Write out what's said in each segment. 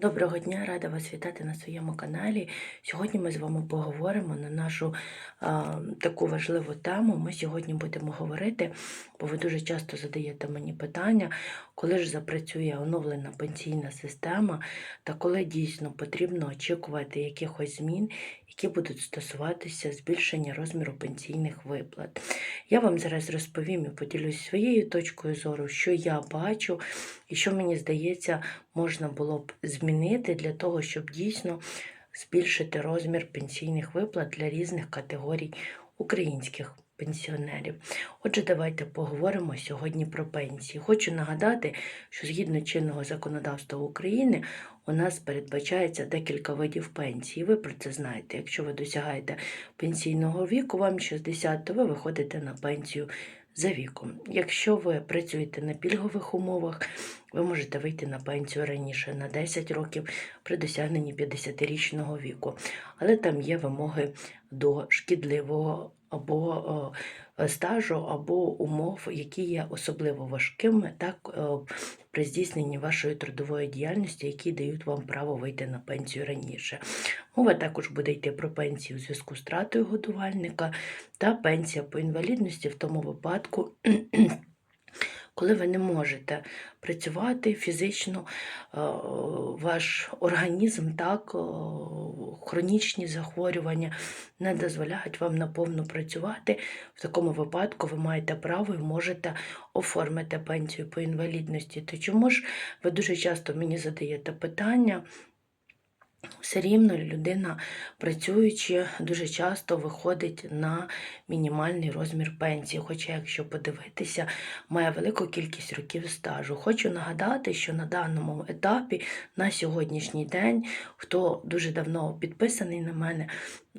Доброго дня, рада вас вітати на своєму каналі. Сьогодні ми з вами поговоримо на нашу а, таку важливу тему. Ми сьогодні будемо говорити, бо ви дуже часто задаєте мені питання, коли ж запрацює оновлена пенсійна система та коли дійсно потрібно очікувати якихось змін, які будуть стосуватися збільшення розміру пенсійних виплат. Я вам зараз розповім і поділюсь своєю точкою зору, що я бачу і що мені здається, можна було б змінити для того, щоб дійсно збільшити розмір пенсійних виплат для різних категорій українських пенсіонерів. Отже, давайте поговоримо сьогодні про пенсії. Хочу нагадати, що згідно чинного законодавства України у нас передбачається декілька видів пенсії. Ви про це знаєте. Якщо ви досягаєте пенсійного віку, вам 60, то ви виходите на пенсію за віком. Якщо ви працюєте на пільгових умовах, ви можете вийти на пенсію раніше на 10 років при досягненні 50-річного віку. Але там є вимоги до шкідливого або о, стажу, або умов, які є особливо важкими, так при здійсненні вашої трудової діяльності, які дають вам право вийти на пенсію раніше. Мова також буде йти про пенсію у зв'язку з тратою годувальника та пенсія по інвалідності в тому випадку. Коли ви не можете працювати фізично, е, ваш організм, так, е, хронічні захворювання не дозволяють вам наповну працювати. В такому випадку ви маєте право і можете оформити пенсію по інвалідності. То чому ж ви дуже часто мені задаєте питання? Все рівно людина, працюючи, дуже часто виходить на мінімальний розмір пенсії. Хоча, якщо подивитися, має велику кількість років стажу. Хочу нагадати, що на даному етапі, на сьогоднішній день, хто дуже давно підписаний на мене,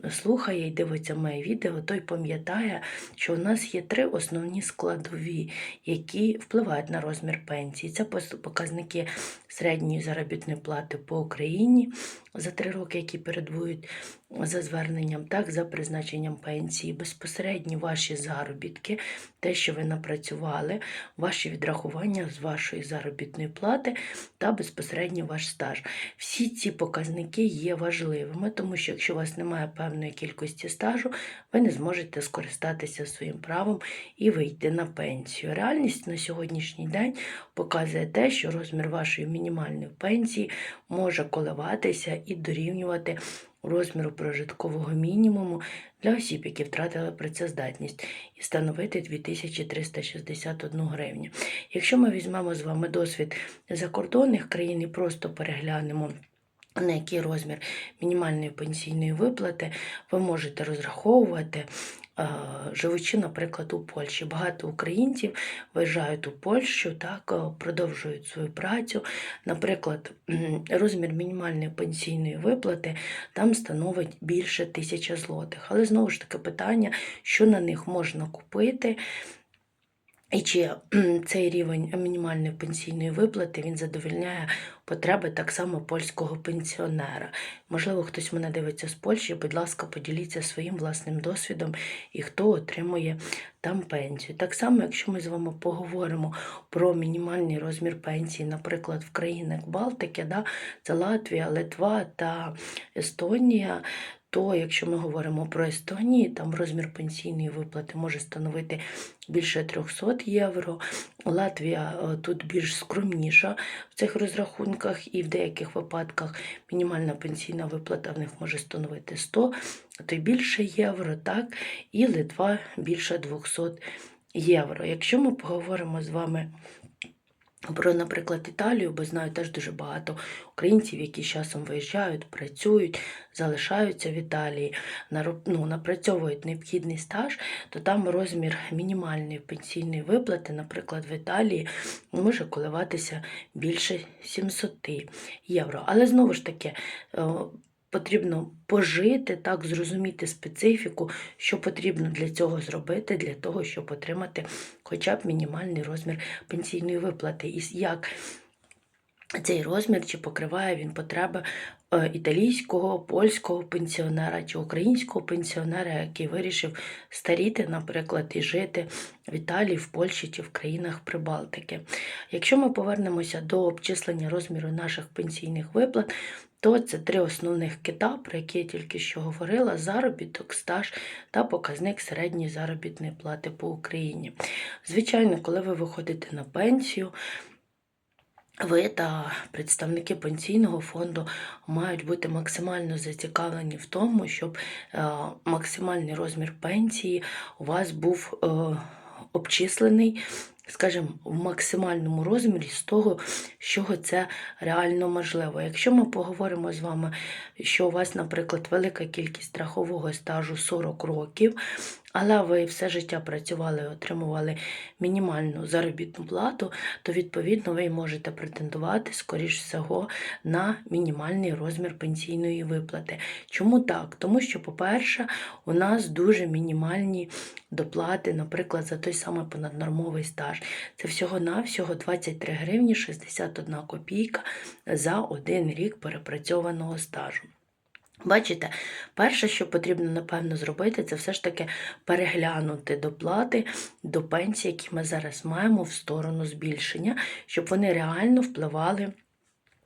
слухає і дивиться моє відео, той пам'ятає, що у нас є три основні складові, які впливають на розмір пенсії. Це показники середньої заробітної плати по Україні за три роки, які передвують за зверненням, так, за призначенням пенсії, безпосередні ваші заробітки, те, що ви напрацювали, ваші відрахування з вашої заробітної плати та безпосередньо ваш стаж. Всі ці показники є важливими, тому що якщо у вас немає певної кількості стажу, ви не зможете скористатися своїм правом і вийти на пенсію. Реальність на сьогоднішній день показує те, що розмір вашої мінімальної пенсії може коливатися і дорівнювати розміру прожиткового мінімуму для осіб, які втратили працездатність, і становити 2361 гривню. Якщо ми візьмемо з вами досвід закордонних країн і просто переглянемо. На який розмір мінімальної пенсійної виплати ви можете розраховувати живучи, наприклад, у Польщі. Багато українців виїжджають у Польщу, так, продовжують свою працю. Наприклад, розмір мінімальної пенсійної виплати там становить більше тисячі злотих. Але знову ж таки питання, що на них можна купити. І чи цей рівень мінімальної пенсійної виплати він задовольняє потреби так само польського пенсіонера? Можливо, хтось мене дивиться з Польщі, будь ласка, поділіться своїм власним досвідом і хто отримує там пенсію. Так само, якщо ми з вами поговоримо про мінімальний розмір пенсії, наприклад, в країнах Балтики, да, це Латвія, Литва та Естонія, то якщо ми говоримо про Естонію, там розмір пенсійної виплати може становити більше 300 євро. Латвія е, тут більш скромніша в цих розрахунках, і в деяких випадках мінімальна пенсійна виплата в них може становити 100, а то й більше євро, так, і Литва більше 200 євро. Якщо ми поговоримо з вами про, наприклад, Італію, бо знаю теж дуже багато українців, які з часом виїжджають, працюють, залишаються в Італії, ну, напрацьовують необхідний стаж, то там розмір мінімальної пенсійної виплати, наприклад, в Італії може коливатися більше 700 євро. Але знову ж таки, е, Потрібно пожити, так, зрозуміти специфіку, що потрібно для цього зробити, для того, щоб отримати хоча б мінімальний розмір пенсійної виплати. І як цей розмір, чи покриває він потреби е, італійського, польського пенсіонера чи українського пенсіонера, який вирішив старіти, наприклад, і жити в Італії, в Польщі чи в країнах Прибалтики. Якщо ми повернемося до обчислення розміру наших пенсійних виплат, то це три основних кита, про які я тільки що говорила: заробіток, стаж та показник середньої заробітної плати по Україні. Звичайно, коли ви виходите на пенсію, ви та представники пенсійного фонду мають бути максимально зацікавлені в тому, щоб е, максимальний розмір пенсії у вас був е, обчислений, скажімо, в максимальному розмірі з того, з чого це реально можливо. Якщо ми поговоримо з вами, що у вас, наприклад, велика кількість страхового стажу 40 років, але ви все життя працювали отримували мінімальну заробітну плату, то відповідно ви можете претендувати, скоріш всього, на мінімальний розмір пенсійної виплати. Чому так? Тому що, по-перше, у нас дуже мінімальні доплати, наприклад, за той самий понаднормовий стаж. Це всього-навсього 23 гривні 61 копійка за один рік перепрацьованого стажу. Бачите, перше, що потрібно, напевно, зробити, це все ж таки переглянути доплати до пенсії, які ми зараз маємо в сторону збільшення, щоб вони реально впливали.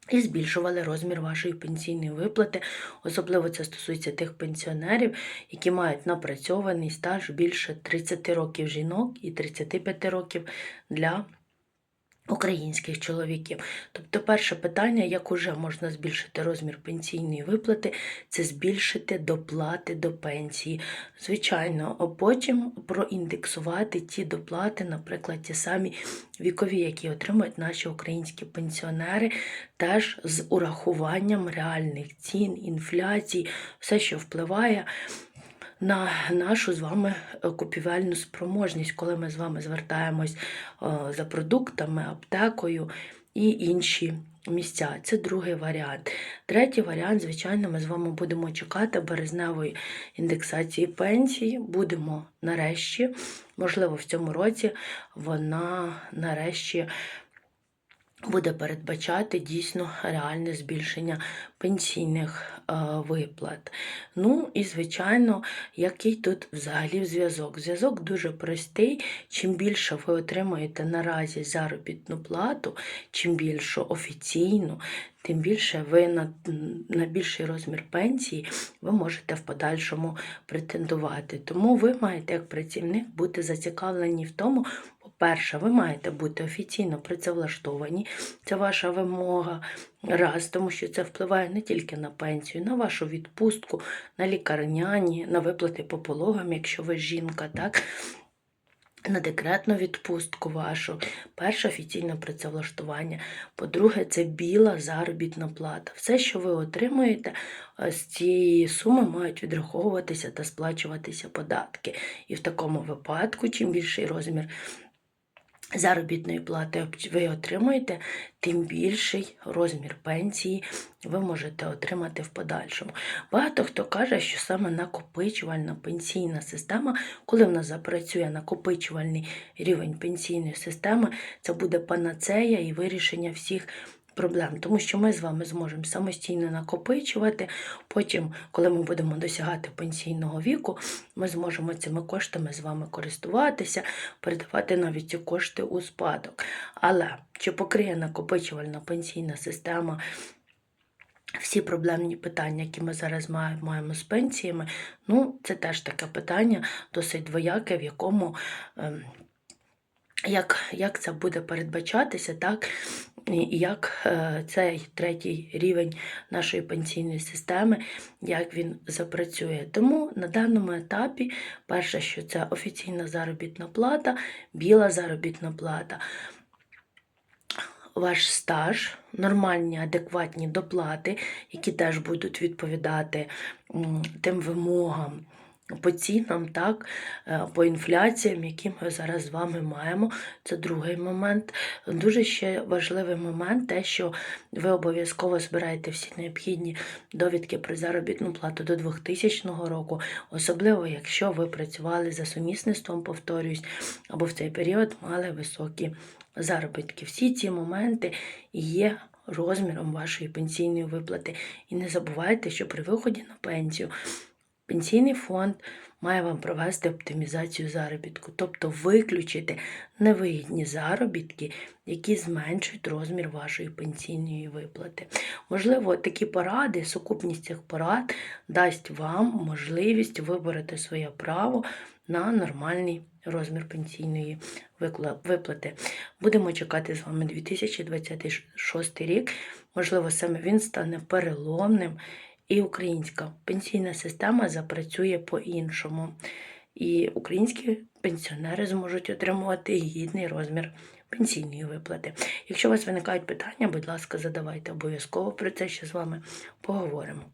І збільшували розмір вашої пенсійної виплати. Особливо це стосується тих пенсіонерів, які мають напрацьований стаж більше 30 років жінок і 35 років для українських чоловіків. Тобто, перше питання, як уже можна збільшити розмір пенсійної виплати, це збільшити доплати до пенсії. Звичайно, а потім проіндексувати ті доплати, наприклад, ті самі вікові, які отримують наші українські пенсіонери, теж з урахуванням реальних цін, інфляції, все, що впливає на нашу з вами е, купівельну спроможність, коли ми з вами звертаємось е, за продуктами, аптекою і інші місця. Це другий варіант. Третій варіант, звичайно, ми з вами будемо чекати березневої індексації пенсії. Будемо нарешті, можливо, в цьому році вона нарешті буде передбачати дійсно реальне збільшення пенсійних е, виплат. Ну і, звичайно, який тут взагалі зв'язок? Зв'язок дуже простий. Чим більше ви отримуєте наразі заробітну плату, чим більшу офіційну, тим більше ви на, на більший розмір пенсії ви можете в подальшому претендувати. Тому ви маєте як працівник бути зацікавлені в тому, по-перше, ви маєте бути офіційно працевлаштовані, це ваша вимога. Раз, тому що це впливає не тільки на пенсію, на вашу відпустку, на лікарняні, на виплати по пологам, якщо ви жінка, так? На декретну відпустку вашу, перше офіційне працевлаштування. По-друге, це біла заробітна плата. Все, що ви отримуєте, е, з цієї суми мають відраховуватися та сплачуватися податки. І в такому випадку, чим більший розмір заробітної плати ви отримуєте, тим більший розмір пенсії ви можете отримати в подальшому. Багато хто каже, що саме накопичувальна пенсійна система, коли в нас запрацює накопичувальний рівень пенсійної системи, це буде панацея і вирішення всіх проблем, тому що ми з вами зможемо самостійно накопичувати. Потім, коли ми будемо досягати пенсійного віку, ми зможемо цими коштами з вами користуватися, передавати навіть ці кошти у спадок. Але чи покриє накопичувальна пенсійна система? Всі проблемні питання, які ми зараз маємо з пенсіями, ну, це теж таке питання досить двояке, в якому ем, як як це буде передбачатися, так, як е, цей третій рівень нашої пенсійної системи, як він запрацює. Тому на даному етапі, перше, що це офіційна заробітна плата, біла заробітна плата. Ваш стаж, нормальні, адекватні доплати, які теж будуть відповідати тим вимогам, по цінам, так, е, по інфляціям, які ми зараз з вами маємо. Це другий момент. Дуже ще важливий момент, те, що ви обов'язково збираєте всі необхідні довідки про заробітну плату до 2000 року, особливо, якщо ви працювали за сумісництвом, повторюсь, або в цей період мали високі заробітки. Всі ці моменти є розміром вашої пенсійної виплати. І не забувайте, що при виході на пенсію пенсійний фонд має вам провести оптимізацію заробітку, тобто виключити невигідні заробітки, які зменшують розмір вашої пенсійної виплати. Можливо, такі поради, сукупність цих порад дасть вам можливість вибороти своє право на нормальний розмір пенсійної виплати. Будемо чекати з вами 2026 рік. Можливо, саме він стане переломним, і українська пенсійна система запрацює по-іншому. І українські пенсіонери зможуть отримувати гідний розмір пенсійної виплати. Якщо у вас виникають питання, будь ласка, задавайте обов'язково про це ще з вами поговоримо.